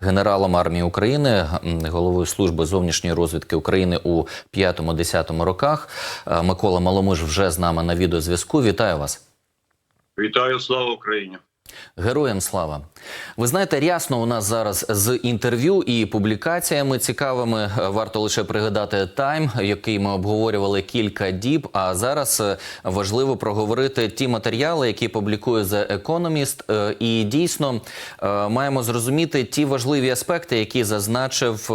генералом армії України, головою служби зовнішньої розвідки України у 5-10 роках. Е, Микола Маломиш вже з нами на відеозв'язку. Вітаю вас. Вітаю, слава Україні! Героям слава! Ви знаєте, рясно у нас зараз з інтерв'ю і публікаціями цікавими. Варто лише пригадати тайм, який ми обговорювали кілька діб. А зараз е, важливо проговорити ті матеріали, які публікує The Economist. Е, І дійсно е, маємо зрозуміти ті важливі аспекти, які зазначив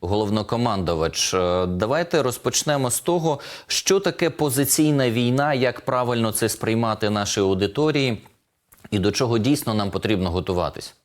головнокомандувач. Давайте розпочнемо з того, що таке позиційна війна, як правильно це сприймати нашій аудиторії. І до чого дійсно нам потрібно готуватись?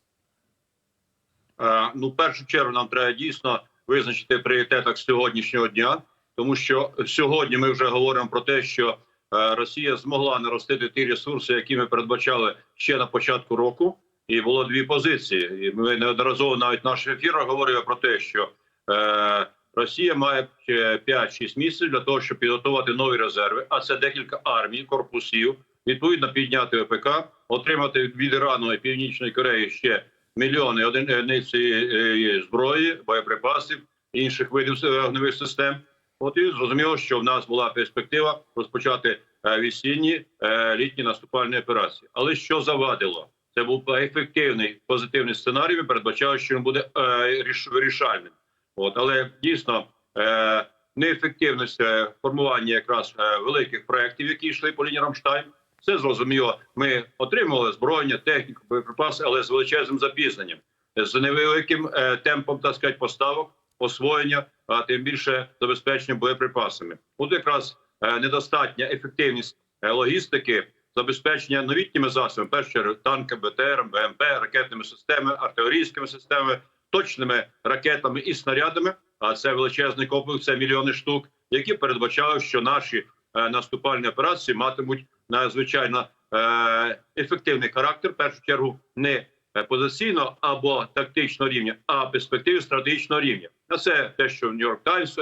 Е, ну, в першу чергу нам треба дійсно визначити пріоритетах сьогоднішнього дня, тому що сьогодні ми вже говоримо про те, що е, Росія змогла наростити ті ресурси, які ми передбачали ще на початку року. І було дві позиції. І ми неодноразово навіть в наших ефірах говорили про те, що е, Росія має ще 5-6 місяців для того, щоб підготувати нові резерви. А це декілька армій, корпусів. Відповідно, підняти ВПК, отримати від Ірану і Північної Кореї ще мільйони одиниці е, зброї, боєприпасів інших видів е, вогневих систем. От і зрозуміло, що в нас була перспектива розпочати е, весінні е, літні наступальні операції. Але що завадило? Це був ефективний позитивний сценарій. Ми передбачали, що він буде е, вирішальним. От але дійсно е, неефективність е, формування якраз е, великих проєктів, які йшли по лінії Рамштайн. Це зрозуміло. Ми отримували зброєння, техніку, боєприпаси, але з величезним запізненням, з невеликим е, темпом так сказати, поставок, освоєння, а тим більше забезпечення боєприпасами. От якраз е, недостатня ефективність е, логістики, забезпечення новітніми засобами, чергу танки, БТР, БМП, ракетними системами, артилерійськими системами, точними ракетами і снарядами. А це величезний комплекс, це мільйони штук, які передбачали, що наші наступальні операції матимуть надзвичайно е, ефективний характер. В першу чергу не е, позиційно або тактичного рівня, а перспективі стратегічного рівня. А це те, що в Нью-Йорк Таймс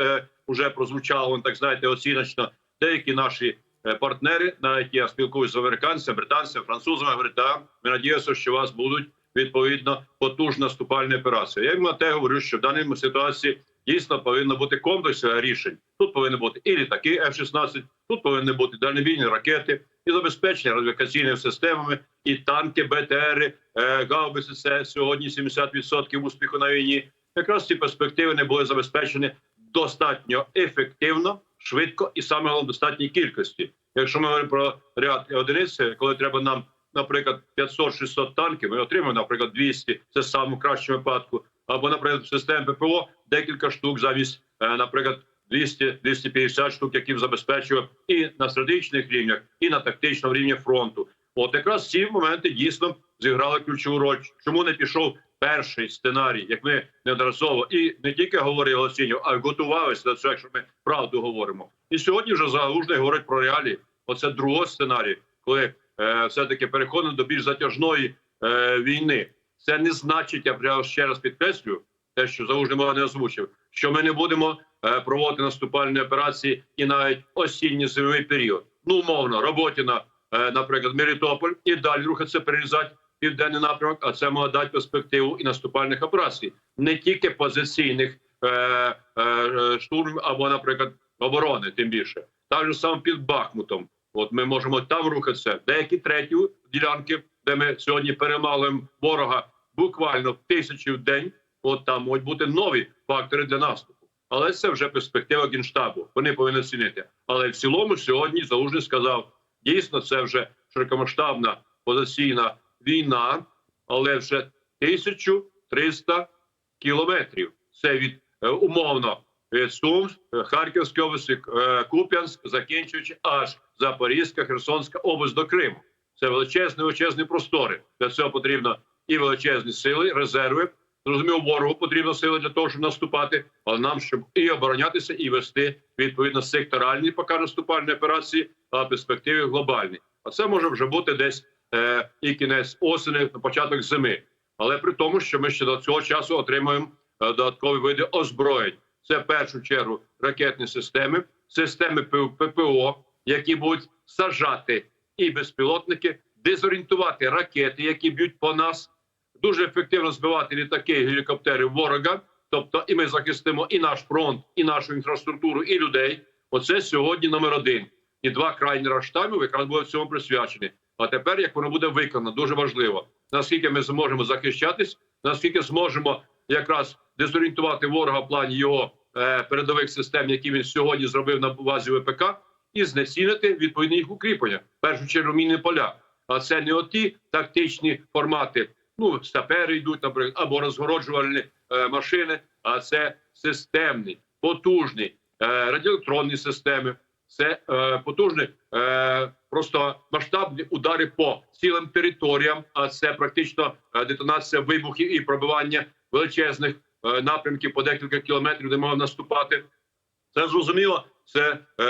вже прозвучало, так знаєте, оціночно. Деякі наші е, партнери, навіть я спілкуюся з американцями, британцями, французами, говорять, «Да, ми надіємося, що вас будуть відповідно потужна наступальні операції. Я їм на те говорю, що в даній ситуації дійсно повинно бути комплекс рішень. Тут повинні бути і літаки F-16, тут повинні бути дальнобійні ракети, і забезпечення радіокаційними системами, і танки, БТРи, е, гаубиці. Це сьогодні 70% успіху на війні. Якраз ці перспективи не були забезпечені достатньо ефективно, швидко і саме головне в достатній кількості. Якщо ми говоримо про ряд одиниць, коли треба нам, наприклад, 500-600 танків, ми отримаємо, наприклад, 200, це в самому кращому випадку, або, наприклад, систем ППО декілька штук замість, е, наприклад, 200-250 штук, які забезпечував і на стратегічних рівнях, і на тактичному рівні фронту. От якраз ці моменти дійсно зіграли ключову роль. Чому не пішов перший сценарій, як ми неодноразово і не тільки говорили оцінював, а й готувалися до цього, якщо ми правду говоримо. І сьогодні вже залужний говорить про реалії. Оце другого сценарій, коли е, все таки переходимо до більш затяжної е, війни. Це не значить, я прямо ще раз підкреслюю, те, що залужний не озвучив, що ми не будемо проводити наступальні операції і навіть осінньо зимовий період. Ну, умовно, Роботіна, е, наприклад, Мелітополь, і далі рухатися перерізати південний напрямок, а це може дати перспективу і наступальних операцій, не тільки позиційних е, е, е, штурмів або, наприклад, оборони, тим більше. Так же саме під Бахмутом. От ми можемо там рухатися. Деякі треті ділянки, де ми сьогодні перемалуємо ворога буквально тисячі в день. От там можуть бути нові фактори для наступу. Але це вже перспектива генштабу. Вони повинні оцінити. Але в цілому сьогодні Залужний сказав: дійсно, це вже широкомасштабна позиційна війна, але вже 1300 кілометрів. Це від е, умовно від Сум, е, Харківської області, е, Куп'янськ, закінчуючи аж Запорізька, Херсонська область до Криму. Це величезні, величезні простори. Для цього потрібно і величезні сили, резерви. Зрозуміло, ворогу потрібно сили для того, щоб наступати, але нам щоб і оборонятися, і вести відповідно секторальні поки наступальні операції, а в перспективі глобальні. А це може вже бути десь е, і кінець осені, початок зими. Але при тому, що ми ще до цього часу отримуємо е, додаткові види озброєнь. Це в першу чергу ракетні системи, системи ППО, які будуть сажати і безпілотники, дезорієнтувати ракети, які б'ють по нас, дуже ефективно збивати літаки і гелікоптери ворога. Тобто, і ми захистимо і наш фронт, і нашу інфраструктуру, і людей. Оце сьогодні номер один. І два крайні раштами якраз були в цьому присвячені. А тепер як воно буде виконано, дуже важливо. Наскільки ми зможемо захищатись, наскільки зможемо якраз дезорієнтувати ворога в плані його е, передових систем, які він сьогодні зробив на базі ВПК, і знецінити відповідні їх укріплення. В першу чергу мінні поля. А це не оті тактичні формати. Ну, сапери йдуть, наприклад, або розгороджувальні е, машини, а це системні, потужні е, радіоелектронні системи. Це е, потужні, е, просто масштабні удари по цілим територіям. А це практично е, детонація вибухів і пробивання величезних е, напрямків по декілька кілометрів, де можна наступати. Це зрозуміло. Це е,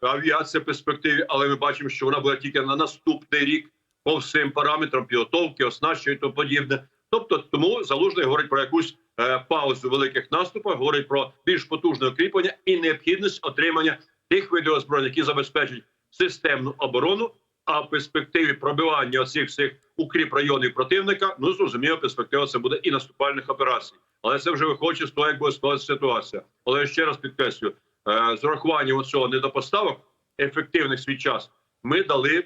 авіація в перспективі, але ми бачимо, що вона буде тільки на наступний рік по всім параметрам підготовки, оснащення і тому подібне. Тобто, тому залужний говорить про якусь е, паузу великих наступах, говорить про більш потужне укріплення і необхідність отримання тих видів озброєнь, які забезпечать системну оборону. А в перспективі пробивання оцих всіх укріп районів противника, ну зрозуміло, перспектива це буде і наступальних операцій. Але це вже виходить з того, як буде складатися ситуація. Але я ще раз підкреслюю, е, з урахуванням цього недопоставок ефективних свій час, ми дали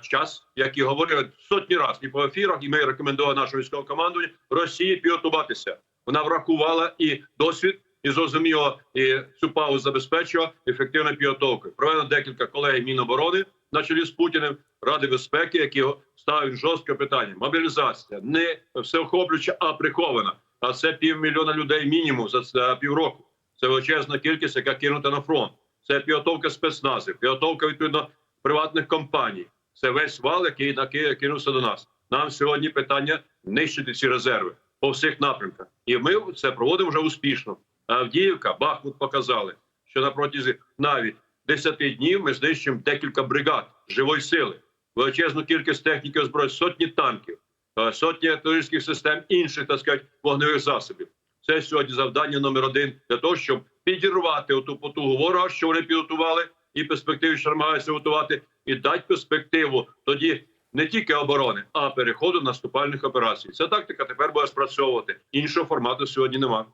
час, як і говорили сотні разів і по ефірах, і ми рекомендували нашому військовому командуванню Росії підготуватися. Вона врахувала і досвід, і зрозуміло, і цю паузу забезпечила ефективною підготовкою. Проведено декілька колегій Міноборони на чолі з Путіним, Ради безпеки, які ставить жорстке питання: мобілізація не всеохоплююча, а прихована. А це півмільйона людей мінімум за, за півроку. Це величезна кількість, яка кинута на фронт. Це підготовка спецназів, підготовка відповідно приватних компаній. Це весь вал, який наки- кинувся до нас. Нам сьогодні питання нищити ці резерви по всіх напрямках, і ми це проводимо вже успішно. Авдіївка, Бахмут показали, що на протязі навіть 10 днів ми знищуємо декілька бригад живої сили, величезну кількість техніки озброєнь, сотні танків, е, сотні артилерійських систем, інших так сказати, вогневих засобів. Це сьогодні завдання номер один для того, щоб підірвати оту потугу ворога, що вони підготували, і перспективі, що намагаються готувати, і дати перспективу тоді не тільки оборони, а переходу наступальних операцій. Ця тактика тепер буде спрацьовувати. Іншого формату сьогодні немає.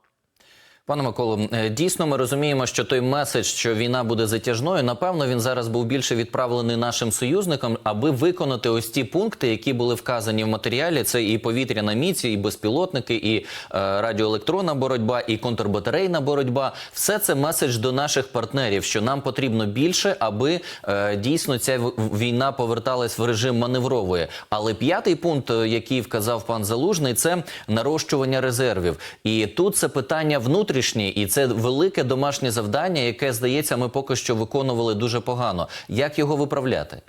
Пане Миколо, е, дійсно ми розуміємо, що той меседж, що війна буде затяжною, напевно, він зараз був більше відправлений нашим союзникам, аби виконати ось ті пункти, які були вказані в матеріалі. Це і повітряна міці, і безпілотники, і е, радіоелектронна боротьба, і контрбатарейна боротьба. Все це меседж до наших партнерів, що нам потрібно більше, аби е, дійсно ця війна поверталась в режим маневрової. Але п'ятий пункт, е, який вказав пан Залужний, це нарощування резервів. І тут це питання внутрішнє, і це велике домашнє завдання, яке здається, ми поки що виконували дуже погано. Як його виправляти?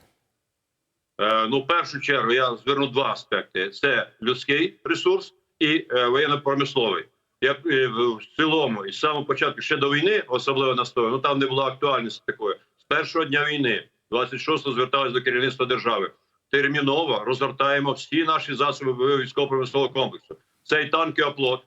Е, ну, в першу чергу я зверну два аспекти: це людський ресурс і е, воєнно-промисловий. Я е, в цілому і з самого початку ще до війни, особливо на стою, ну там не було актуальності такої. З першого дня війни, 26-го, зверталися до керівництва держави. Терміново розгортаємо всі наші засоби військово-промислового комплексу. Це і танки оплот,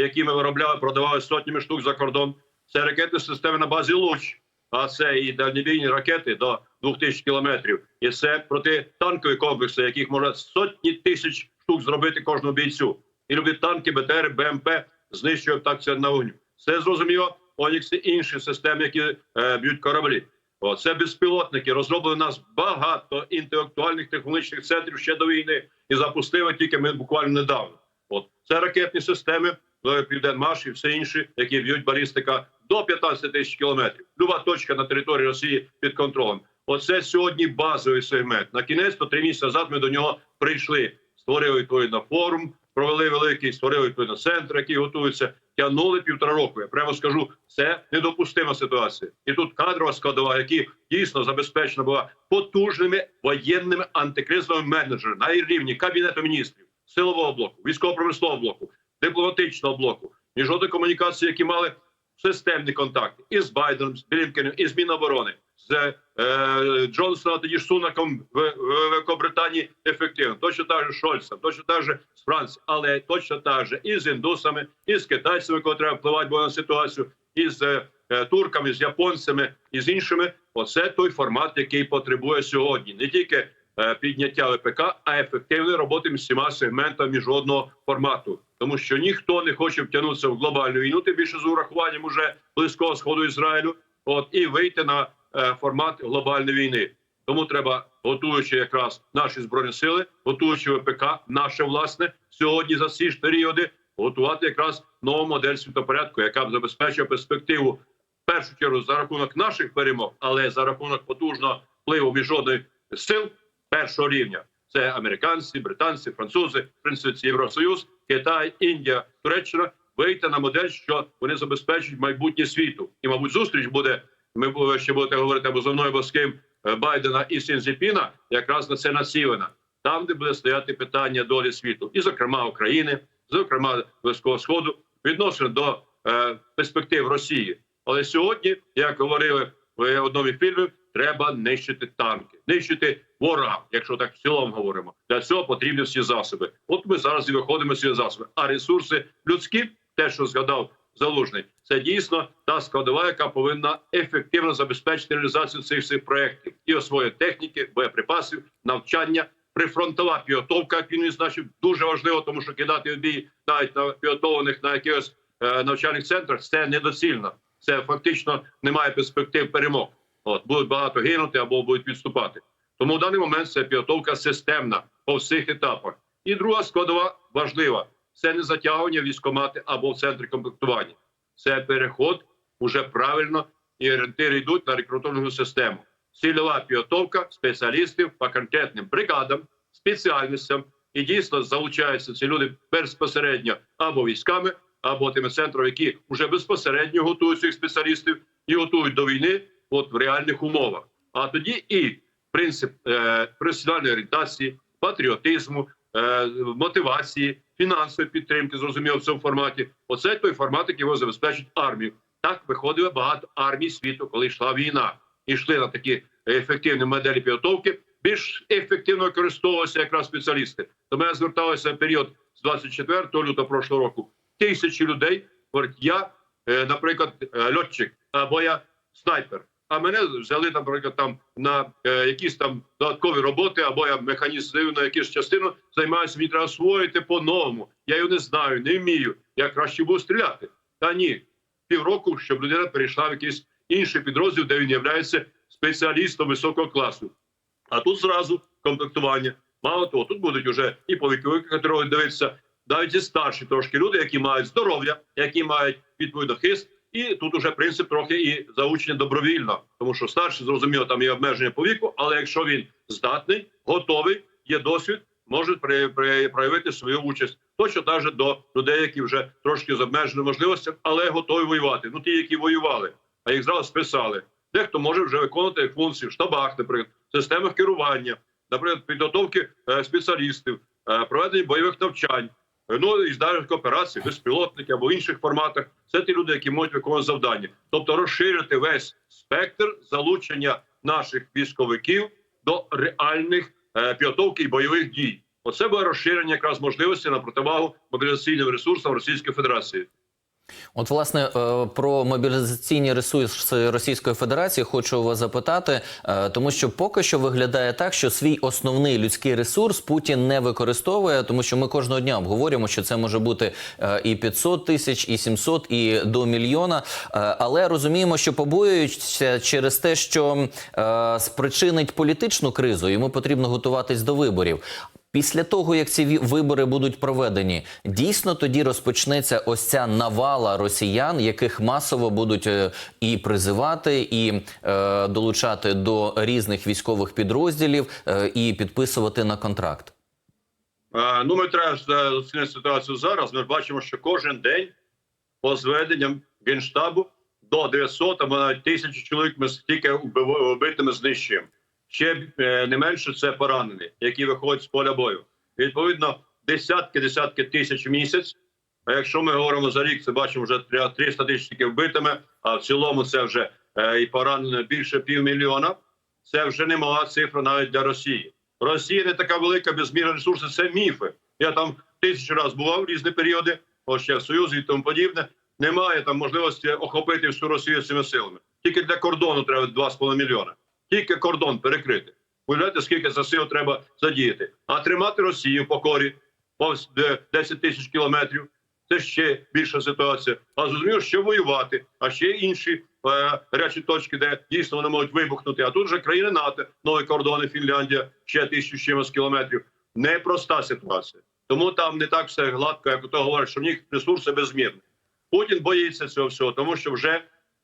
які ми виробляли, продавали сотнями штук за кордон. Це ракетні системи на базі Луч, а це і дальнобійні ракети до 2000 кілометрів. І це протитанкові комплекси, яких можна сотні тисяч штук зробити кожному бійцю. І любі танки, БТР, БМП знищують так це на вогню. Це зрозуміло. Онікс і інші системи, які е, б'ють кораблі. О, це безпілотники. Розробили у нас багато інтелектуальних технологічних центрів ще до війни і запустили тільки ми буквально недавно. От це ракетні системи, Південмаш і все інші, які б'ють балістика до 15 тисяч кілометрів. Люба точка на території Росії під контролем. Оце сьогодні базовий сегмент. На кінець, то три місяці назад ми до нього прийшли. Створили відповідно форум, провели великий, створили відповідно центр, який готується. Тягнули півтора року. Я прямо скажу, це недопустима ситуація. І тут кадрова складова, які дійсно забезпечена була потужними воєнними антикризовими менеджерами на рівні кабінету міністрів, силового блоку, військово-промислового блоку, дипломатичного блоку, міжнародної комунікації, які мали системні контакти із Байденом, з Блінкеном, із Міноборони, з е, Джонсоном, тоді ж Сунаком в, в Великобританії ефективно. Точно так же з Шольцем, точно так же з Францією, але точно так же і з індусами, і з китайцями, коли треба впливати на ситуацію, і з е, турками, з японцями і з іншими. Оце той формат, який потребує сьогодні не тільки підняття ВПК, а ефективної роботи між всіма сегментами міжнародного формату, тому що ніхто не хоче втягнутися в глобальну війну, тим більше з урахуванням уже близького сходу Ізраїлю. От і вийти на е, формат глобальної війни. Тому треба, готуючи якраз наші збройні сили, готуючи ВПК, наше власне сьогодні за ці ж періоди, готувати якраз нову модель світопорядку, яка б забезпечила перспективу в першу чергу за рахунок наших перемог, але за рахунок потужного впливу міжнародних сил першого рівня. Це американці, британці, французи, в принципі, Євросоюз, Китай, Індія, Туреччина вийти на модель, що вони забезпечують майбутнє світу. І, мабуть, зустріч буде. Ми ще будете говорити або зо мною, або з ким е, Байдена і Сінзіпіна, якраз на це націлена. Там, де буде стояти питання долі світу, і зокрема України, зокрема Близького Сходу, відносно до е, перспектив Росії. Але сьогодні, як говорили в одному із фільмів, треба нищити танки, нищити ворога, якщо так в цілому говоримо. Для цього потрібні всі засоби. От ми зараз і виходимо з засоби. А ресурси людські, те, що згадав Залужний, це дійсно та складова, яка повинна ефективно забезпечити реалізацію цих всіх проєктів і освоєння техніки, боєприпасів, навчання. Прифронтова підготовка, як він відзначив, дуже важливо, тому що кидати в бій навіть на підготовлених на якихось е, навчальних центрах це недоцільно. Це фактично немає перспектив перемог. От будуть багато гинути або будуть відступати. Тому в даний момент це підготовка системна по всіх етапах. І друга складова важлива це не затягування в військкомати або в центрі комплектування. Це переход уже правильно і орієнтири йдуть на рекрутингову систему. Цільова підготовка спеціалістів по конкретним бригадам, спеціальностям. І дійсно залучаються ці люди безпосередньо або військами, або тими центрами, які вже безпосередньо готують цих спеціалістів і готують до війни от в реальних умовах. А тоді і принцип е, професіональної орієнтації, патріотизму, е, мотивації, фінансової підтримки, зрозуміло в цьому форматі. Оце той формат, який його забезпечить армію. Так виходило багато армій світу, коли йшла війна, і йшли на такі ефективні моделі підготовки. Більш ефективно використовувалися якраз спеціалісти. До мене зверталися в період з 24 лютого прошлого року. Тисячі людей говорять, я, е, наприклад, льотчик або я снайпер. А мене взяли, наприклад, там на е, якісь там додаткові роботи, або я механіст здаю на якусь частину, займаюся, мені треба освоїти по-новому. Я його не знаю, не вмію. Я краще буду стріляти. Та ні, півроку, щоб людина перейшла в якийсь інший підрозділ, де він є спеціалістом високого класу. А тут зразу комплектування. Мало того, тут будуть вже і по віковій категорії дивитися, навіть і старші трошки люди, які мають здоров'я, які мають відповідно хист. І тут уже принцип трохи і заучення добровільно, тому що старший зрозуміло, там є обмеження по віку, але якщо він здатний, готовий, є досвід, може проявити свою участь. Точно так же до людей, які вже трошки з обмеженими можливостями, але готові воювати. Ну ті, які воювали, а їх зразу списали. Дехто може вже виконувати функції в штабах, наприклад, в системах керування, наприклад, підготовки е, спеціалістів, е, проведення бойових навчань. Ну і здальних операцій, безпілотники або в інших форматах. Це ті люди, які можуть виконувати завдання, тобто розширити весь спектр залучення наших військовиків до реальних е, підготовки і бойових дій. Оце буде розширення якраз можливості на противагу мобілізаційним ресурсам Російської Федерації. От, власне, е, про мобілізаційні ресурси Російської Федерації хочу вас запитати, е, тому що поки що виглядає так, що свій основний людський ресурс Путін не використовує, тому що ми кожного дня обговорюємо, що це може бути е, і 500 тисяч, і 700, і до мільйона. Але розуміємо, що побоюються через те, що спричинить політичну кризу, йому потрібно готуватись до виборів. Після того, як ці вибори будуть проведені, дійсно тоді розпочнеться ось ця навала росіян, яких масово будуть е, і призивати, і е, долучати до різних військових підрозділів, е, і підписувати на контракт. Е, Ну, ми треба е, оцінити ситуацію зараз. Ми бачимо, що кожен день по зведенням генштабу до 900 або навіть тисячі чоловік ми тільки вбив- вбитими знищуємо. Ще е, не менше це поранені, які виходять з поля бою. Відповідно, десятки, десятки тисяч в місяць. А якщо ми говоримо за рік, це бачимо вже 300 тисяч тільки вбитими, а в цілому це вже е, і поранено більше півмільйона. Це вже немала цифра навіть для Росії. Росія не така велика безмірна ресурси, це міфи. Я там тисячу разів бував в різні періоди, ось ще в Союзі і тому подібне. Немає там можливості охопити всю Росію цими силами. Тільки для кордону треба 2,5 мільйона. Тільки кордон перекрити. Уявляєте, скільки за сил треба задіяти. А тримати Росію в покорі повз 10 тисяч кілометрів. Це ще більша ситуація. А зрозуміло, що воювати, а ще інші е, гарячі точки, де дійсно вони можуть вибухнути. А тут вже країни НАТО, нові кордони, Фінляндія, ще тисячу чимось кілометрів. Непроста ситуація. Тому там не так все гладко, як то говорять, що в них ресурси безмірні. Путін боїться цього всього, тому що вже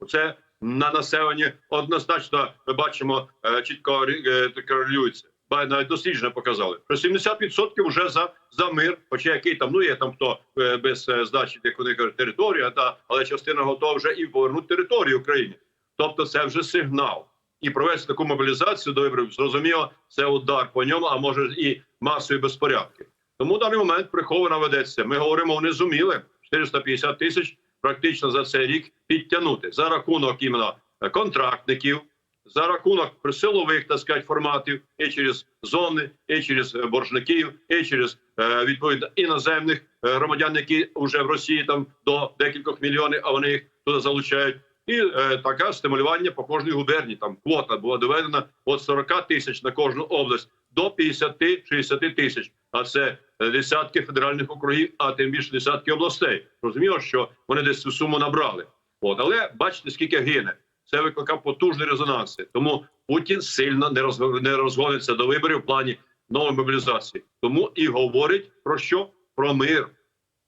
це на населенні однозначно ми бачимо е, чітко е, корелюється. Навіть дослідження показали, що 70% вже за, за мир, хоча який там, ну є там хто е, без здачі, як вони кажуть, територія, та, але частина готова вже і повернути територію Україні. Тобто це вже сигнал. І провести таку мобілізацію до виборів, зрозуміло, це удар по ньому, а може і масові безпорядки. Тому в даний момент приховано ведеться. Ми говоримо, вони зуміли 450 тисяч практично за цей рік підтягнути за рахунок іменно контрактників, за рахунок силових так сказати, форматів і через зони, і через е, боржників, і через е, відповідно іноземних е, громадян, які вже в Росії там до декількох мільйонів, а вони їх туди залучають. І е, таке стимулювання по кожній губернії. Там квота була доведена від 40 тисяч на кожну область до 50-60 тисяч. А це е, десятки федеральних округів, а тим більше десятки областей. Розуміло, що вони десь цю суму набрали. От але бачите, скільки гине. Це викликав потужні резонанси. Тому Путін сильно не розго- не розгониться до виборів в плані нової мобілізації. Тому і говорить про що? Про мир.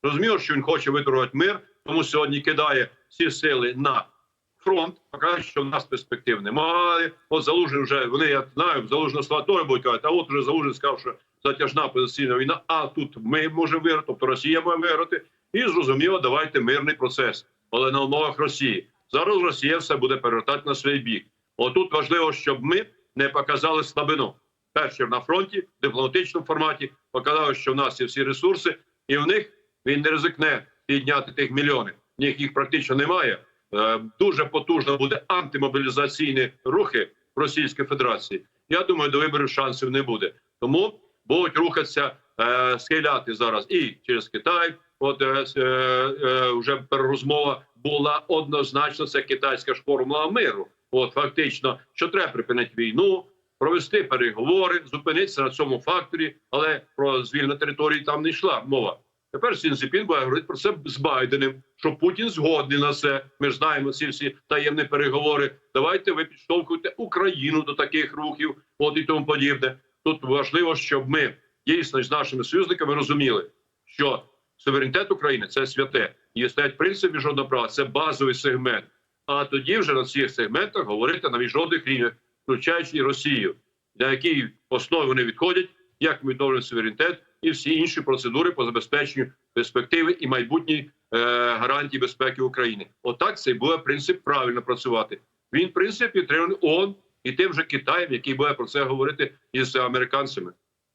Розуміло, що він хоче виторгувати мир, тому сьогодні кидає всі сили на фронт, показує, що в нас перспектив немає. От Залужний вже вони я знаю, Залужний слова будуть казати, а от вже Залужний сказав, що затяжна позиційна війна. А тут ми можемо виграти, тобто Росія може виграти. І зрозуміло, давайте мирний процес, але на умовах Росії. Зараз Росія все буде перевертати на свій бік. Отут важливо, щоб ми не показали слабину. Перше на фронті, в дипломатичному форматі, показали, що в нас є всі ресурси, і в них він не ризикне підняти тих мільйонів. В них їх практично немає. Е, Дуже потужно буде антимобілізаційні рухи в Російській Федерації. Я думаю, до виборів шансів не буде. Тому будуть рухатися, е, схиляти зараз і через Китай. От е, е, е, вже розмова була однозначно. Це китайська ж формула миру. От фактично, що треба припинити війну, провести переговори, зупинитися на цьому факторі, але про звільнення території там не йшла мова. Тепер Сін Цзіпін буде говорити про це з Байденим, що Путін згодний на це. Ми ж знаємо ці всі таємні переговори. Давайте ви підштовхуйте Україну до таких рухів, от і тому подібне. Тут важливо, щоб ми дійсно з нашими союзниками розуміли, що суверенітет України це святе, і стоять принцип міжнародного права, це базовий сегмент. А тоді вже на цих сегментах говорити на міжнародних рівнях, включаючи і Росію, на якій основі вони відходять, як ми відновлюємо суверенітет і всі інші процедури по забезпеченню перспективи і майбутній е, гарантії безпеки України. Отак цей буде принцип правильно працювати. Він принцип підтриманий ООН і тим же Китаєм, який буде про це говорити із американцями.